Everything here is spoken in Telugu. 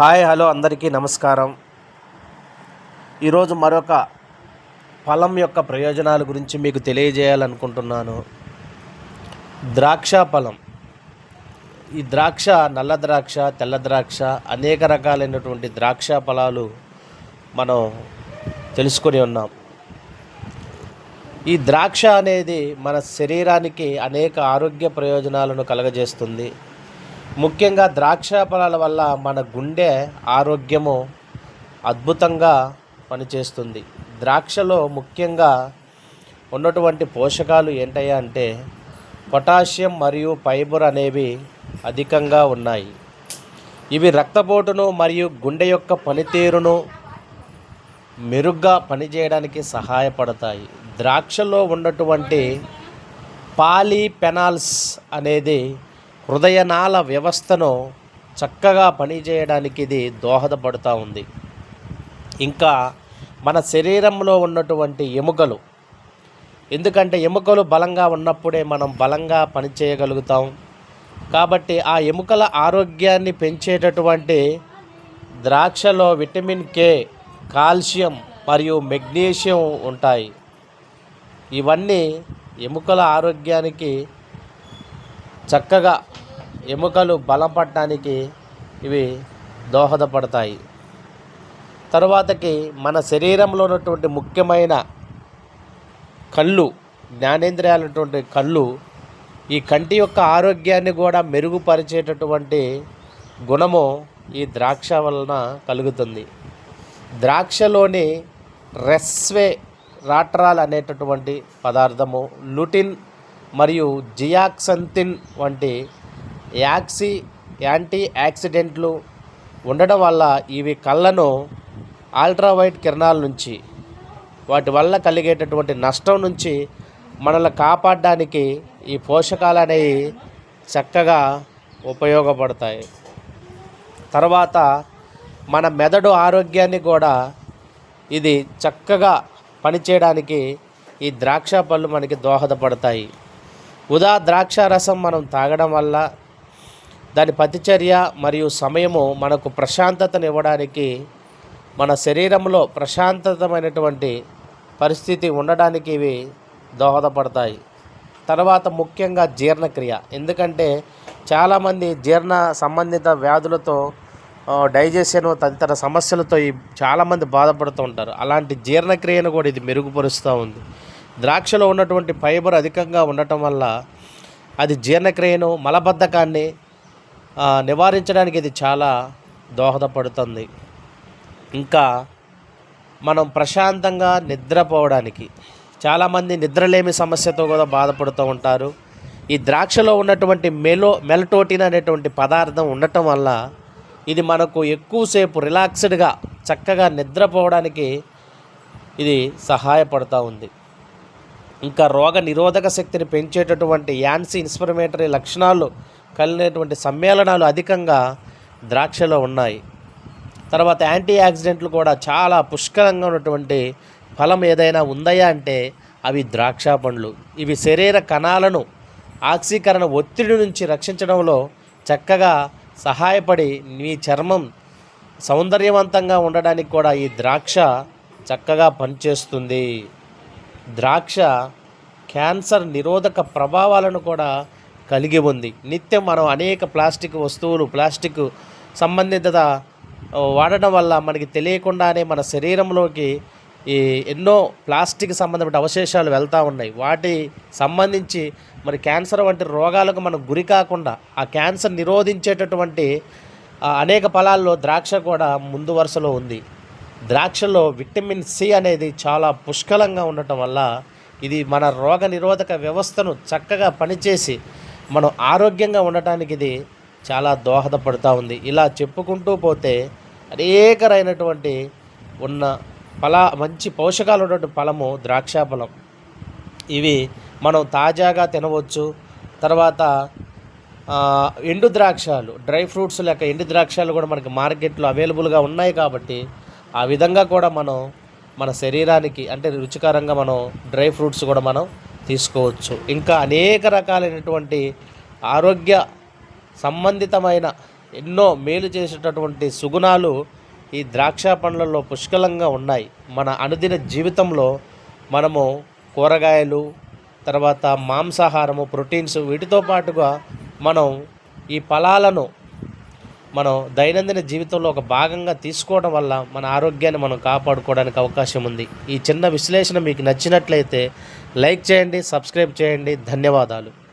హాయ్ హలో అందరికీ నమస్కారం. ఈరోజు మరొక ఫలం యొక్క ప్రయోజనాల గురించి మీకు తెలియజేయాలనుకుంటున్నాను. ద్రాక్ష ఫలం. ఈ ద్రాక్ష నల్ల ద్రాక్ష తెల్ల ద్రాక్ష అనేక రకాలైనటువంటి ద్రాక్ష ఫలాలు మనం తెలుసుకొని ఉన్నాం. ఈ ద్రాక్ష అనేది మన శరీరానికి అనేక ఆరోగ్య ప్రయోజనాలను కలగజేస్తుంది. ముఖ్యంగా ద్రాక్ష ఫలాల వల్ల మన గుండె ఆరోగ్యము అద్భుతంగా పనిచేస్తుంది. ద్రాక్షలో ముఖ్యంగా ఉన్నటువంటి పోషకాలు ఏంటయ్యా అంటే పొటాషియం మరియు ఫైబర్ అనేవి అధికంగా ఉన్నాయి. ఇవి రక్తపోటును మరియు గుండె యొక్క పనితీరును మెరుగ్గా పనిచేయడానికి సహాయపడతాయి. ద్రాక్షలో ఉన్నటువంటి పాలీపెనాల్స్ అనేది హృదయనాళ వ్యవస్థను చక్కగా పనిచేయడానికి ఇది దోహదపడుతూ ఉంది. ఇంకా మన శరీరంలో ఉన్నటువంటి ఎముకలు ఎందుకంటే ఎముకలు బలంగా ఉన్నప్పుడే మనం బలంగా పనిచేయగలుగుతాం. కాబట్టి ఆ ఎముకల ఆరోగ్యాన్ని పెంచేటటువంటి ద్రాక్షలో విటమిన్ కే కాల్షియం మరియు మెగ్నీషియం ఉంటాయి. ఇవన్నీ ఎముకల ఆరోగ్యానికి చక్కగా ఎముకలు బలపడటానికి ఇవి దోహదపడతాయి. తరువాతకి మన శరీరంలో ఉన్నటువంటి ముఖ్యమైన కళ్ళు జ్ఞానేంద్రియాలటువంటి కళ్ళు ఈ కంటి యొక్క ఆరోగ్యాన్ని కూడా మెరుగుపరిచేటటువంటి గుణము ఈ ద్రాక్ష వలన కలుగుతుంది. ద్రాక్షలోని రెస్వే రాట్రాల్ అనేటటువంటి పదార్థము లుటిన్ మరియు జియాక్సంతిన్ వంటి యాక్సి యాంటీ యాక్సిడెంట్లు ఉండడం వల్ల ఇవి కళ్ళను అల్ట్రావైట్ కిరణాల నుంచి వాటి వల్ల కలిగేటటువంటి నష్టం నుంచి మనల్ని కాపాడడానికి ఈ పోషకాలు అనేవి చక్కగా ఉపయోగపడతాయి. తర్వాత మన మెదడు ఆరోగ్యాన్ని కూడా ఇది చక్కగా పనిచేయడానికి ఈ ద్రాక్ష పళ్ళు మనకి దోహదపడతాయి. ఉదా ద్రాక్ష రసం మనం తాగడం వల్ల దాని ప్రతిచర్య మరియు సమయము మనకు ప్రశాంతతను ఇవ్వడానికి మన శరీరంలో ప్రశాంతతమైనటువంటి పరిస్థితి ఉండడానికి ఇవి దోహదపడతాయి. తర్వాత ముఖ్యంగా జీర్ణక్రియ. ఎందుకంటే చాలామంది జీర్ణ సంబంధిత వ్యాధులతో డైజెషన్ తదితర సమస్యలతో ఈ చాలామంది బాధపడుతూ ఉంటారు. అలాంటి జీర్ణక్రియను కూడా ఇది మెరుగుపరుస్తూ ఉంది. ద్రాక్షలో ఉన్నటువంటి ఫైబర్ అధికంగా ఉండటం వల్ల అది జీర్ణక్రియను మలబద్ధకాన్ని నివారించడానికి ఇది చాలా దోహదపడుతుంది. ఇంకా మనం ప్రశాంతంగా నిద్రపోవడానికి చాలామంది నిద్రలేమి సమస్యతో కూడా బాధపడుతూ ఉంటారు. ఈ ద్రాక్షలో ఉన్నటువంటి మెలో మెలటోటిన్ అనేటువంటి పదార్థం ఉండటం వల్ల ఇది మనకు ఎక్కువసేపు రిలాక్స్డ్గా చక్కగా నిద్రపోవడానికి ఇది సహాయపడుతూ ఉంది. ఇంకా రోగ నిరోధక శక్తిని పెంచేటటువంటి యాన్సీ ఇన్స్పిరమేటరీ లక్షణాలు కలిగినటువంటి సమ్మేళనాలు అధికంగా ద్రాక్షలో ఉన్నాయి. తర్వాత యాంటీ యాక్సిడెంట్లు కూడా చాలా పుష్కలంగా ఉన్నటువంటి ఫలం ఏదైనా ఉందయా అంటే అవి ద్రాక్ష పండ్లు. ఇవి శరీర కణాలను ఆక్సీకరణ ఒత్తిడి నుంచి రక్షించడంలో చక్కగా సహాయపడి మీ చర్మం సౌందర్యవంతంగా ఉండడానికి కూడా ఈ ద్రాక్ష చక్కగా పనిచేస్తుంది. ద్రాక్ష క్యాన్సర్ నిరోధక ప్రభావాలను కూడా కలిగి ఉంది. నిత్యం మనం అనేక ప్లాస్టిక్ వస్తువులు ప్లాస్టిక్ సంబంధిత వాడడం వల్ల మనకి తెలియకుండానే మన శరీరంలోకి ఈ ఎన్నో ప్లాస్టిక్ సంబంధమైన అవశేషాలు వెళ్తూ ఉన్నాయి. వాటి సంబంధించి మరి క్యాన్సర్ వంటి రోగాలకు మనం గురి కాకుండా ఆ క్యాన్సర్ నిరోధించేటటువంటి అనేక ఫలాల్లో ద్రాక్ష కూడా ముందు వరుసలో ఉంది. ద్రాక్షలో విటమిన్ సి అనేది చాలా పుష్కలంగా ఉండటం వల్ల ఇది మన రోగ నిరోధక వ్యవస్థను చక్కగా పనిచేసి మనం ఆరోగ్యంగా ఉండటానికి ఇది చాలా దోహదపడుతూ ఉంది. ఇలా చెప్పుకుంటూ పోతే అనేకరైనటువంటి ఉన్న ఫల మంచి పోషకాలు ఉన్నటువంటి ఫలము ద్రాక్ష ఫలం ఇవి మనం తాజాగా తినవచ్చు. తర్వాత ఎండు ద్రాక్షలు డ్రై ఫ్రూట్స్ లెక్క ఎండు ద్రాక్షలు కూడా మనకి మార్కెట్లో అవైలబుల్గా ఉన్నాయి కాబట్టి ఆ విధంగా కూడా మనం మన శరీరానికి అంటే రుచికరంగా మనం డ్రై ఫ్రూట్స్ కూడా మనం తీసుకోవచ్చు. ఇంకా అనేక రకాలైనటువంటి ఆరోగ్య సంబంధితమైన ఎన్నో మేలు చేసేటటువంటి సుగుణాలు ఈ ద్రాక్ష పండ్లలో పుష్కలంగా ఉన్నాయి. మన అనుదిన జీవితంలో మనము కూరగాయలు తర్వాత మాంసాహారము ప్రోటీన్స్ వీటితో పాటుగా మనం ఈ ఫలాలను మనం దైనందిన జీవితంలో ఒక భాగంగా తీసుకోవడం వల్ల మన ఆరోగ్యాన్ని మనం కాపాడుకోవడానికి అవకాశం ఉంది. ఈ చిన్న విశ్లేషణ మీకు నచ్చినట్లయితే లైక్ చేయండి సబ్స్క్రైబ్ చేయండి. ధన్యవాదాలు.